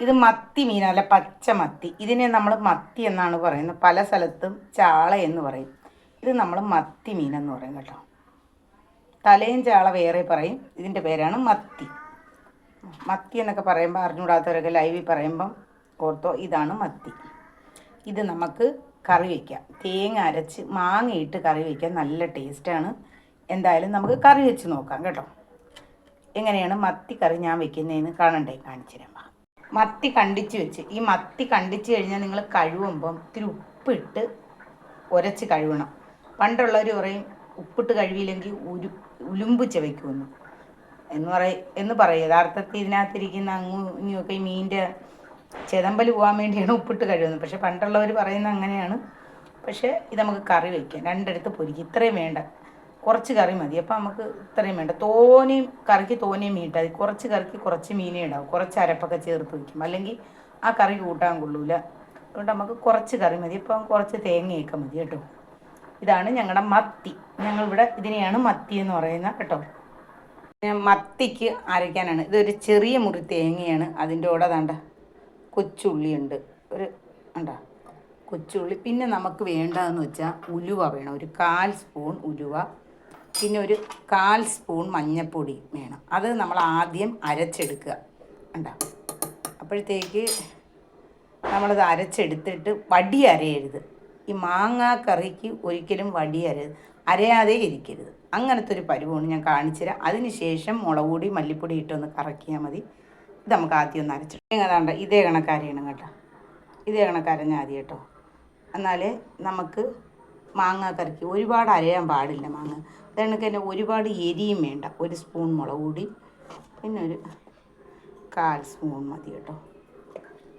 ഇത് മത്തി മീനല്ല പച്ച മത്തി. ഇതിനെ നമ്മൾ മത്തി എന്നാണ് പറയുന്നത്. പല സ്ഥലത്തും ചാള എന്ന് പറയും. ഇത് നമ്മൾ മത്തി മീൻ എന്ന് പറയും കേട്ടോ. തലയും ചാള വേറെ പറയും. ഇതിന്റെ പേരാണ് മത്തി. മത്തി എന്നൊക്കെ പറയുമ്പോൾ അറിഞ്ഞുകൂടാത്തവരൊക്കെ ലൈവിൽ പറയുമ്പം ഓർത്തോ ഇതാണ് മത്തി. ഇത് നമുക്ക് കറി വയ്ക്കാം തേങ്ങ അരച്ച് മാങ്ങയിട്ട് കറി വയ്ക്കാൻ നല്ല ടേസ്റ്റാണ് എന്തായാലും നമുക്ക് കറി വെച്ച് നോക്കാം കേട്ടോ. എങ്ങനെയാണ് മത്തി കറി ഞാൻ വെക്കുന്നതെന്ന് കാണണ്ടേ? കാണിച്ചു തരാം. മത്തി കണ്ടിച്ച് വെച്ച്. ഈ മത്തി കണ്ടിച്ച് കഴിഞ്ഞാൽ നിങ്ങൾ കഴുകുമ്പം ഇത്തിരി ഉപ്പിട്ട് ഉരച്ച് കഴുകണം പണ്ടുള്ളവർ പറയും ഉപ്പിട്ട് കഴുകിയില്ലെങ്കിൽ ഉരു ഉലുമ്പ് ചവയ്ക്കുമെന്ന്. എന്ന് പറയ എന്ന് പറയും. യഥാർത്ഥത്തിൽ ഇതിനകത്തിരിക്കുന്ന അങ്ങു ഇനിയൊക്കെ ഈ മീനിന്റെ ചെതമ്പൽ പോകാൻ വേണ്ടിയാണ് ഉപ്പിട്ട് കഴുകുന്നത്. പക്ഷെ പണ്ടുള്ളവർ പറയുന്നത് അങ്ങനെയാണ്. പക്ഷേ ഇത് നമുക്ക് കറി വയ്ക്കാം രണ്ടിടത്ത് പൊരിക്കും. ഇത്രയും വേണ്ട. കുറച്ച് കറി മതി. അപ്പം നമുക്ക് ഇത്രയും വേണ്ട. തോനെയും കറിക്ക് തോനെയും മീൻ ഇട്ടാൽ കുറച്ച് കറിക്ക് കുറച്ച് മീനേ ഉണ്ടാവും. കുറച്ച് അരപ്പൊക്കെ ചേർത്ത് വയ്ക്കും അല്ലെങ്കിൽ ആ കറി കൂട്ടാൻ കൊള്ളൂല. അതുകൊണ്ട് നമുക്ക് കുറച്ച് കറി മതി. അപ്പം കുറച്ച് തേങ്ങയൊക്കെ മതി കേട്ടോ. ഇതാണ് ഞങ്ങളുടെ മത്തി. ഞങ്ങളിവിടെ ഇതിനെയാണ് മത്തി എന്ന് പറയുന്നത് കേട്ടോ. മത്തിക്ക് അരയ്ക്കാനാണ്. ഇതൊരു ചെറിയ മുറി തേങ്ങയാണ്. അതിന്റെ കൂടെ കൊച്ചുള്ളി കൊച്ചുള്ളിയുണ്ട്. ഒരു ഉണ്ടാ കൊച്ചുള്ളി. പിന്നെ നമുക്ക് വേണ്ടതെന്ന് വെച്ചാൽ ഉലുവ വേണം. ഒരു കാൽ സ്പൂൺ ഉലുവ. പിന്നെ ഒരു കാൽ സ്പൂൺ മഞ്ഞൾപ്പൊടി വേണം. അത് നമ്മൾ ആദ്യം അരച്ചെടുക്കുക. ഉണ്ടാവും അപ്പോഴത്തേക്ക് നമ്മളത് അരച്ചെടുത്തിട്ട് വടി അരയരുത്. ഈ മാങ്ങാ കറിക്ക് ഒരിക്കലും വടി അരയരുത്. അരയാതെ ഇരിക്കരുത്. അങ്ങനത്തെ ഒരു പരുവമാണ് ഞാൻ കാണിച്ചു തരാം. അതിന് ശേഷം മുളക് പൊടി മല്ലിപ്പൊടി ഇട്ടൊന്ന് കറക്കിയാൽ മതി. ഇത് നമുക്ക് ആദ്യം ഒന്ന് അരച്ചിട്ട് ഏതാണ്ട് ഇതേ കണക്കരയണം കേട്ടോ. ഇതേ കണക്കരഞ്ഞാൽ ആദ്യം കേട്ടോ. എന്നാൽ നമുക്ക് മാങ്ങാ കറിക്ക് ഒരുപാട് അരയാൻ പാടില്ല മാങ്ങ. അതെനിക്ക് തന്നെ ഒരുപാട് എരിയും വേണ്ട. ഒരു സ്പൂൺ മുളക് പൊടി പിന്നെ ഒരു കാൽ സ്പൂൺ മതി കേട്ടോ.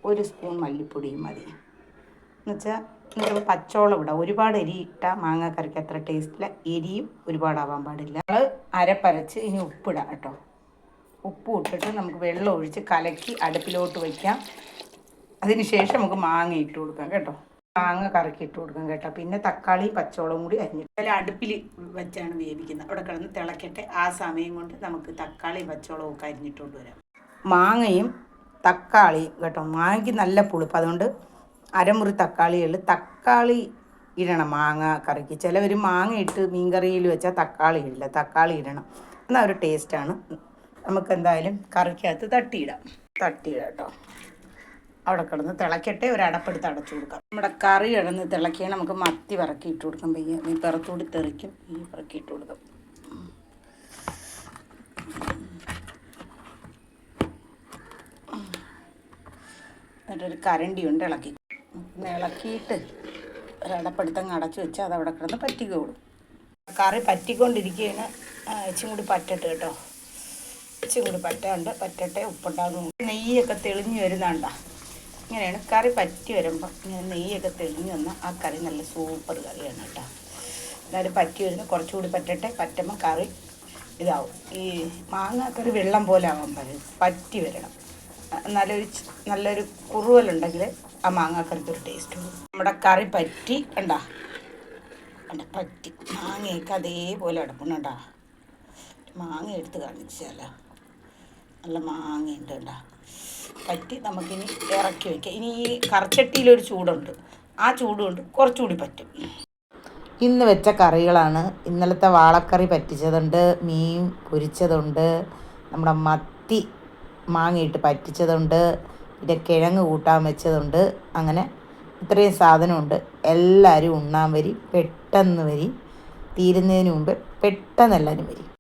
ഒരു സ്പൂൺ മല്ലിപ്പൊടിയും മതി. എന്നുവെച്ചാൽ എന്നിട്ട് പച്ചോളം ഇടാം. ഒരുപാട് എരി ഇട്ടാൽ മാങ്ങ കറിക്ക് അത്ര ടേസ്റ്റില്ല എരിയും ഒരുപാടാവാൻ പാടില്ല. നമ്മൾ അരപ്പരച്ച് ഇനി ഉപ്പിടാം കേട്ടോ. ഉപ്പ് ഇട്ടിട്ട് നമുക്ക് വെള്ളം ഒഴിച്ച് കലക്കി അടുപ്പിലോട്ട് വയ്ക്കാം അതിന് ശേഷം നമുക്ക് മാങ്ങ ഇട്ട് കൊടുക്കാം കേട്ടോ. മാങ്ങ കറക്കി ഇട്ട് കൊടുക്കും കേട്ടോ. പിന്നെ തക്കാളി പച്ചോളം കൂടി അരിഞ്ഞിട്ട് അല്ല അടുപ്പിൽ വെച്ചാണ് വേവിക്കുന്നത്. അവിടെ കിടന്ന് തിളക്കട്ടെ. ആ സമയം കൊണ്ട് നമുക്ക് തക്കാളി പച്ചവളവും ഒക്കെ അരിഞ്ഞിട്ടുകൊണ്ട് വരാം മാങ്ങയും തക്കാളിയും കേട്ടോ. മാങ്ങയ്ക്ക് നല്ല പുളിപ്പ്. അതുകൊണ്ട് അരമുറി തക്കാളികൾ തക്കാളി ഇടണം മാങ്ങ കറിക്ക്. ചിലവർ മാങ്ങ ഇട്ട് മീൻകറിയിൽ വെച്ചാൽ തക്കാളി ഇടില്ല. തക്കാളി ഇടണം. എന്നാൽ ഒരു ടേസ്റ്റാണ് നമുക്ക് എന്തായാലും കറിക്കകത്ത് തട്ടിയിടാം. തട്ടിയിടാം കേട്ടോ. അവിടെ കിടന്ന് തിളക്കട്ടെ ഒരു അടപ്പെടുത്ത് അടച്ചു കൊടുക്കാം. നമ്മുടെ കറി കിടന്ന് തിളക്കിയാൽ നമുക്ക് മത്തി പിറക്കി ഇട്ട് കൊടുക്കാം. പയ്യ നീ പിറത്തൂടി തെറിക്കും. ഈ പിറക്കി ഇട്ട് കൊടുക്കാം. എന്നിട്ടൊരു കരണ്ടി ഉണ്ട് ഇളക്കി. ഇളക്കിയിട്ട് ഒരടപ്പെടുത്തങ്ങ് അടച്ചു വെച്ച് അത് അവിടെ കിടന്ന് പറ്റിക്കോളും. കറി പറ്റിക്കൊണ്ടിരിക്കുകയാണ്. ഇച്ചും കൂടി പറ്റട്ടെ കേട്ടോ. ഇച്ചിരി കൂടി പറ്റാണ്ട് പറ്റട്ടെ ഉപ്പുണ്ടാകും നെയ്യൊക്കെ തെളിഞ്ഞു വരുന്നുണ്ട? ഇങ്ങനെയാണ് കറി പറ്റി വരുമ്പോൾ ഇങ്ങനെ നെയ്യൊക്കെ തെളിഞ്ഞു വന്നാൽ ആ കറി നല്ല സൂപ്പർ കറിയാണ് കേട്ടോ. എന്നാലും പറ്റി വരുന്ന കുറച്ചുകൂടി പറ്റട്ടെ പറ്റുമ്പോൾ കറി ഇതാവും. ഈ മാങ്ങാക്കറി വെള്ളം പോലെ ആവാൻ പറ്റും പറ്റി വരണം. നല്ലൊരു നല്ലൊരു കുറുവലുണ്ടെങ്കിൽ ആ മാങ്ങാക്കറിക്ക് ഒരു ടേസ്റ്റ് ഉള്ളൂ. നമ്മുടെ കറി പറ്റി കണ്ടാ? കണ്ട പറ്റി. മാങ്ങയൊക്കെ അതേപോലെ അടപ്പുന്നുണ്ടാ മാങ്ങ എടുത്ത് കാണിച്ചാലോ? നല്ല മാങ്ങയുണ്ട് കണ്ടാ? പറ്റി നമുക്കിനി ഇറക്കി വയ്ക്കാം. ഇനി ഈ കറച്ചട്ടിയിലൊരു ചൂടുണ്ട്. ആ ചൂടുകൊണ്ട് കുറച്ചുകൂടി പറ്റും. ഇന്ന് വെച്ച കറികളാണ്. ഇന്നലത്തെ വാളക്കറി പറ്റിച്ചതുണ്ട് മീൻ പൊരിച്ചതുണ്ട് നമ്മുടെ മത്തി മാങ്ങയിട്ട് പറ്റിച്ചതുണ്ട് പിന്നെ കിഴങ്ങ് കൂട്ടാൻ വെച്ചതുണ്ട്. അങ്ങനെ ഇത്രയും സാധനമുണ്ട്. എല്ലാവരും ഉണ്ണാൻ വരി പെട്ടെന്ന് വരി തീരുന്നതിന് മുമ്പ് പെട്ടെന്ന് എല്ലാവരും വരി.